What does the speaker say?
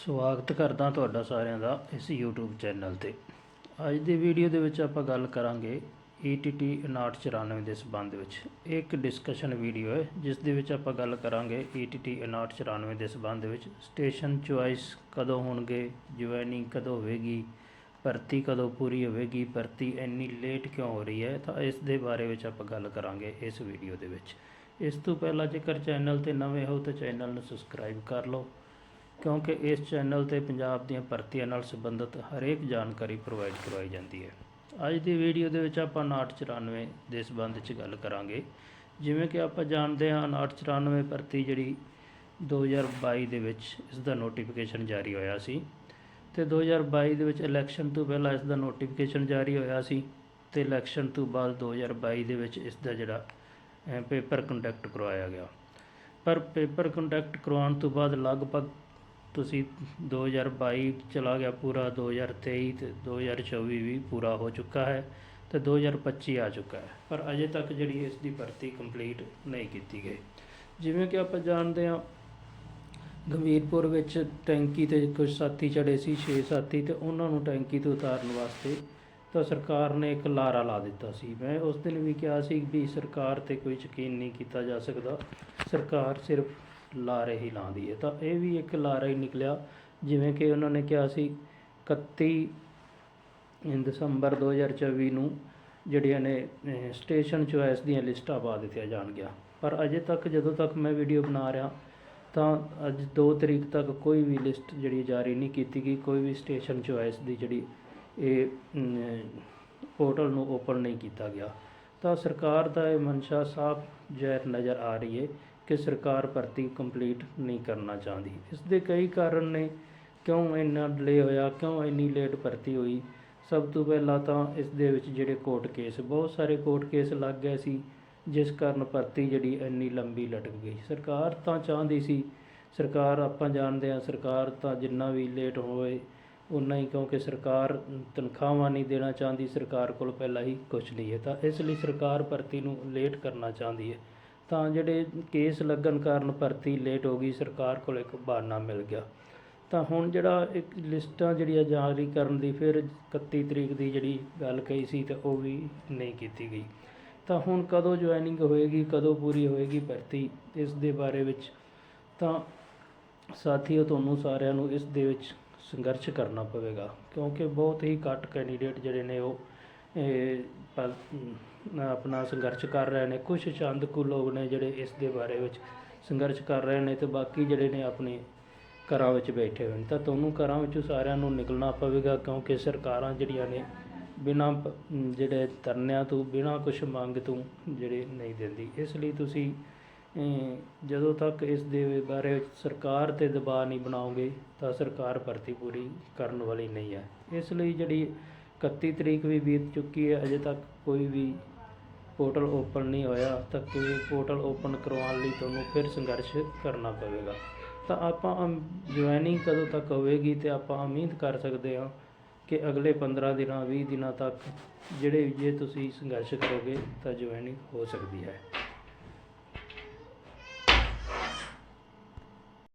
ਸਵਾਗਤ ਕਰਦਾ ਤੁਹਾਡਾ ਸਾਰਿਆਂ ਦਾ ਇਸ YouTube ਚੈਨਲ ਤੇ। ਅੱਜ ਦੀ ਵੀਡੀਓ ਦੇ ਵਿੱਚ ਆਪਾਂ ਗੱਲ ਕਰਾਂਗੇ E ETT 5994 ਦੇ ਸੰਬੰਧ ਵਿੱਚ। ਇਹ ਇੱਕ ਡਿਸਕਸ਼ਨ ਵੀਡੀਓ ਹੈ, ਜਿਸ ਦੇ ਵਿੱਚ ਆਪਾਂ ਗੱਲ ਕਰਾਂਗੇ E ETT 5994 ਦੇ ਸੰਬੰਧ ਵਿੱਚ। ਸਟੇਸ਼ਨ ਚੁਆਇਸ ਕਦੋਂ ਹੋਣਗੇ ਜੁਆਇਨਿੰਗ ਕਦੋਂ ਹੋਵੇਗੀ, ਭਰਤੀ ਕਦੋਂ ਪੂਰੀ ਹੋਵੇਗੀ, ਭਰਤੀ ਇੰਨੀ ਲੇਟ ਕਿਉਂ ਹੋ ਰਹੀ ਹੈ, ਤਾਂ ਇਸ ਦੇ ਬਾਰੇ ਵਿੱਚ ਆਪਾਂ ਗੱਲ ਕਰਾਂਗੇ ਇਸ ਵੀਡੀਓ ਦੇ ਵਿੱਚ। ਇਸ ਤੋਂ ਪਹਿਲਾਂ ਜੇਕਰ ਚੈਨਲ ਤੇ ਨਵੇਂ ਹੋ ਤਾਂ ਚੈਨਲ ਨੂੰ ਸਬਸਕ੍ਰਾਈਬ ਕਰ ਲਓ। ਕਿਉਂਕਿ ਇਸ ਚੈਨਲ ਤੇ ਪੰਜਾਬ ਦੀਆਂ ਭਰਤੀਆਂ ਨਾਲ ਸੰਬੰਧਿਤ ਹਰੇਕ ਜਾਣਕਾਰੀ ਪ੍ਰੋਵਾਈਡ ਕਰਵਾਈ ਜਾਂਦੀ ਹੈ। ਅੱਜ ਦੀ ਵੀਡੀਓ ਦੇ ਵਿੱਚ ਆਪਾਂ 5994 ਦੇ ਸੰਬੰਧ ਵਿੱਚ ਗੱਲ ਕਰਾਂਗੇ। ਜਿਵੇਂ ਕਿ ਆਪਾਂ ਜਾਣਦੇ ਹਾਂ 5994 ਭਰਤੀ ਜਿਹੜੀ 2022 ਦੇ ਵਿੱਚ ਇਸ ਦਾ ਨੋਟੀਫਿਕੇਸ਼ਨ ਜਾਰੀ ਹੋਇਆ ਸੀ ਤੇ 2022 ਦੇ ਵਿੱਚ ਇਲੈਕਸ਼ਨ ਤੋਂ ਪਹਿਲਾਂ ਇਸ ਦਾ ਨੋਟੀਫਿਕੇਸ਼ਨ ਜਾਰੀ ਹੋਇਆ ਸੀ ਤੇ ਇਲੈਕਸ਼ਨ ਤੋਂ ਬਾਅਦ 2022 ਦੇ ਵਿੱਚ ਇਸ ਦਾ ਜਿਹੜਾ ਪੇਪਰ ਕੰਡਕਟ ਕਰਵਾਇਆ ਗਿਆ। ਪਰ ਪੇਪਰ ਕੰਡਕਟ ਕਰਵਾਉਣ ਤੋਂ ਬਾਅਦ ਲਗਭਗ ਤੁਸੀਂ 2022 ਚਲਾ ਗਿਆ ਪੂਰਾ, ਦੋ ਹਜ਼ਾਰ ਤੇਈ ਅਤੇ ਦੋ ਹਜ਼ਾਰ ਚੌਵੀ ਵੀ ਪੂਰਾ ਹੋ ਚੁੱਕਾ ਹੈ ਅਤੇ ਦੋ ਹਜ਼ਾਰ ਪੱਚੀ ਆ ਚੁੱਕਾ ਹੈ, ਪਰ ਅਜੇ ਤੱਕ ਜਿਹੜੀ ਇਸ ਦੀ ਭਰਤੀ ਕੰਪਲੀਟ ਨਹੀਂ ਕੀਤੀ ਗਈ। ਜਿਵੇਂ ਕਿ ਆਪਾਂ ਜਾਣਦੇ ਹਾਂ, ਗੰਭੀਰਪੁਰ ਵਿੱਚ ਟੈਂਕੀ ਤੇ ਕੁਝ ਸਾਥੀ ਚੜੇ ਸੀ 6 ਸਾਥੀ ਤੇ ਉਹਨਾਂ ਨੂੰ ਟੈਂਕੀ ਤੋਂ ਉਤਾਰਨ ਵਾਸਤੇ ਤਾਂ ਸਰਕਾਰ ਨੇ ਇੱਕ ਲਾਰਾ ਲਾ ਦਿੱਤਾ ਸੀ। ਮੈਂ ਉਸ ਦਿਨ ਵੀ ਕਿਹਾ ਸੀ ਵੀ ਸਰਕਾਰ ਤੇ ਕੋਈ ਯਕੀਨ ਨਹੀਂ ਕੀਤਾ ਜਾ ਸਕਦਾ। ਸਰਕਾਰ ਸਿਰਫ ਲਾਰੇ ਹੀ ਲਾਉਂਦੀ ਹੈ। ਤਾਂ ਇਹ ਵੀ ਇੱਕ ਲਾਰਾ ਹੀ ਨਿਕਲਿਆ। ਜਿਵੇਂ ਕਿ ਉਹਨਾਂ ਨੇ ਕਿਹਾ ਸੀ 31 ਦਸੰਬਰ 2024 ਨੂੰ ਜਿਹੜੀਆਂ ਨੇ ਸਟੇਸ਼ਨ ਚੁਆਇਸ ਦੀਆਂ ਲਿਸਟਾਂ ਪਾ ਦਿੱਤੀਆਂ ਜਾਣਗੀਆਂ ਪਰ ਅਜੇ ਤੱਕ, ਜਦੋਂ ਤੱਕ ਮੈਂ ਵੀਡੀਓ ਬਣਾ ਰਿਹਾ, ਤਾਂ ਅੱਜ 2 ਤਰੀਕ ਤੱਕ ਕੋਈ ਵੀ ਲਿਸਟ ਜਿਹੜੀ ਜਾਰੀ ਨਹੀਂ ਕੀਤੀ ਗਈ। ਕੋਈ ਵੀ ਸਟੇਸ਼ਨ ਚੁਆਇਸ ਦੀ ਜਿਹੜੀ ਇਹ ਪੋਰਟਲ ਨੂੰ ਓਪਨ ਨਹੀਂ ਕੀਤਾ ਗਿਆ। ਤਾਂ ਸਰਕਾਰ ਦਾ ਇਹ ਮਨਸ਼ਾ ਸਾਫ਼ ਜ਼ਹਿਰ ਨਜ਼ਰ ਆ ਰਹੀ ਹੈ ਕਿ ਸਰਕਾਰ ਭਰਤੀ ਕੰਪਲੀਟ ਨਹੀਂ ਕਰਨਾ ਚਾਹੁੰਦੀ। ਇਸ ਦੇ ਕਈ ਕਾਰਨ ਨੇ। ਕਿਉਂ ਇੰਨਾ ਡਿਲੇ ਹੋਇਆ? ਕਿਉਂ ਇੰਨੀ ਲੇਟ ਭਰਤੀ ਹੋਈ? ਸਭ ਤੋਂ ਪਹਿਲਾਂ ਤਾਂ ਇਸ ਦੇ ਵਿੱਚ ਜਿਹੜੇ ਕੋਰਟ ਕੇਸ ਬਹੁਤ ਸਾਰੇ ਕੋਰਟ ਕੇਸ ਲੱਗ ਗਏ ਸੀ, ਜਿਸ ਕਾਰਨ ਭਰਤੀ ਜਿਹੜੀ ਇੰਨੀ ਲੰਬੀ ਲਟਕ ਗਈ। ਸਰਕਾਰ ਤਾਂ ਚਾਹੁੰਦੀ ਸੀ, ਸਰਕਾਰ ਆਪਾਂ ਜਾਣਦੇ ਹਾਂ, ਸਰਕਾਰ ਤਾਂ ਜਿੰਨਾ ਵੀ ਲੇਟ ਹੋਏ ਉਨਾ ਹੀ ਕਿਉਂਕਿ ਸਰਕਾਰ ਤਨਖਾਹਾਂ ਨਹੀਂ ਦੇਣਾ ਚਾਹੁੰਦੀ, ਸਰਕਾਰ ਕੋਲ ਪਹਿਲਾਂ ਹੀ ਕੁਝ ਨਹੀਂ ਹੈ। ਤਾਂ ਇਸ ਲਈ ਸਰਕਾਰ ਭਰਤੀ ਨੂੰ ਲੇਟ ਕਰਨਾ ਚਾਹੁੰਦੀ ਹੈ। ਤਾਂ ਜਿਹੜੇ ਕੇਸ ਲੱਗਣ ਕਾਰਨ ਭਰਤੀ ਲੇਟ ਹੋ ਗਈ, ਸਰਕਾਰ ਕੋਲ ਇੱਕ ਬਹਾਨਾ ਮਿਲ ਗਿਆ। ਤਾਂ ਹੁਣ ਜਿਹੜਾ ਇੱਕ ਲਿਸਟਾਂ ਜਿਹੜੀਆਂ ਜਾਰੀ ਕਰਨ ਦੀ ਫਿਰ 31 ਤਰੀਕ ਦੀ ਜਿਹੜੀ ਗੱਲ ਕਹੀ ਸੀ ਤਾਂ ਉਹ ਵੀ ਨਹੀਂ ਕੀਤੀ ਗਈ। ਤਾਂ ਹੁਣ ਕਦੋਂ ਜੁਆਇਨਿੰਗ ਹੋਏਗੀ, ਕਦੋਂ ਪੂਰੀ ਹੋਏਗੀ ਭਰਤੀ, ਇਸ ਦੇ ਬਾਰੇ ਵਿੱਚ ਤਾਂ ਸਾਥੀਓ ਤੁਹਾਨੂੰ ਸਾਰਿਆਂ ਨੂੰ ਇਸ ਦੇ ਵਿੱਚ ਸੰਘਰਸ਼ ਕਰਨਾ ਪਵੇਗਾ, ਕਿਉਂਕਿ ਬਹੁਤ ਹੀ ਘੱਟ ਕੈਂਡੀਡੇਟ ਜਿਹੜੇ ਨੇ ਉਹ ਆਪਣਾ ਸੰਘਰਸ਼ ਕਰ ਰਹੇ ਨੇ। ਕੁਝ ਚੰਦ ਕੁ ਲੋਕ ਨੇ ਜਿਹੜੇ ਇਸ ਦੇ ਬਾਰੇ ਵਿੱਚ ਸੰਘਰਸ਼ ਕਰ ਰਹੇ ਨੇ ਤੇ ਬਾਕੀ ਜਿਹੜੇ ਨੇ ਆਪਣੇ ਘਰਾਂ ਵਿੱਚ ਬੈਠੇ ਹੋਏ ਨੇ। ਤਾਂ ਤੁਹਾਨੂੰ ਘਰਾਂ ਵਿੱਚੋਂ ਸਾਰਿਆਂ ਨੂੰ ਨਿਕਲਣਾ ਪਵੇਗਾ ਕਿਉਂਕਿ ਸਰਕਾਰਾਂ ਜਿਹੜੀਆਂ ਨੇ ਬਿਨਾਂ ਪ- ਜਿਹੜੇ ਧਰਨਿਆਂ ਤੋਂ, ਬਿਨਾਂ ਕੁਝ ਮੰਗ ਤੋਂ ਜਿਹੜੇ ਨਹੀਂ ਦਿੰਦੀ। ਇਸ ਲਈ ਤੁਸੀਂ ਜਦੋਂ ਤੱਕ ਇਸ ਦੇ ਬਾਰੇ ਵਿੱਚ ਸਰਕਾਰ ਤੇ ਦਬਾਅ ਨਹੀਂ ਬਣਾਓਗੇ ਤਾਂ ਸਰਕਾਰ ਭਰਤੀ ਪੂਰੀ ਕਰਨ ਵਾਲੀ ਨਹੀਂ ਹੈ। ਇਸ ਲਈ ਜਿਹੜੀ 31 ਤਰੀਕ ਵੀ ਬੀਤ ਚੁੱਕੀ ਹੈ, ਅਜੇ ਤੱਕ ਕੋਈ ਵੀ ਪੋਰਟਲ ਓਪਨ ਨਹੀਂ ਹੋਇਆ, ਤਾਂ ਕਿ ਪੋਰਟਲ ਓਪਨ ਕਰਵਾਉਣ ਲਈ ਤੁਹਾਨੂੰ ਫਿਰ ਸੰਘਰਸ਼ ਕਰਨਾ ਪਵੇਗਾ। ਤਾਂ ਆਪਾਂ ਜੁਆਇਨਿੰਗ ਕਦੋਂ ਤੱਕ ਹੋਵੇਗੀ ਤੇ ਆਪਾਂ ਉਮੀਦ ਕਰ ਸਕਦੇ ਹਾਂ ਕਿ ਅਗਲੇ 15 ਦਿਨਾਂ 20 ਦਿਨਾਂ ਤੱਕ ਜਿਹੜੇ ਜੇ ਤੁਸੀਂ ਸੰਘਰਸ਼ ਕਰੋਗੇ ਤਾਂ ਜੁਆਇਨਿੰਗ ਹੋ ਸਕਦੀ ਹੈ।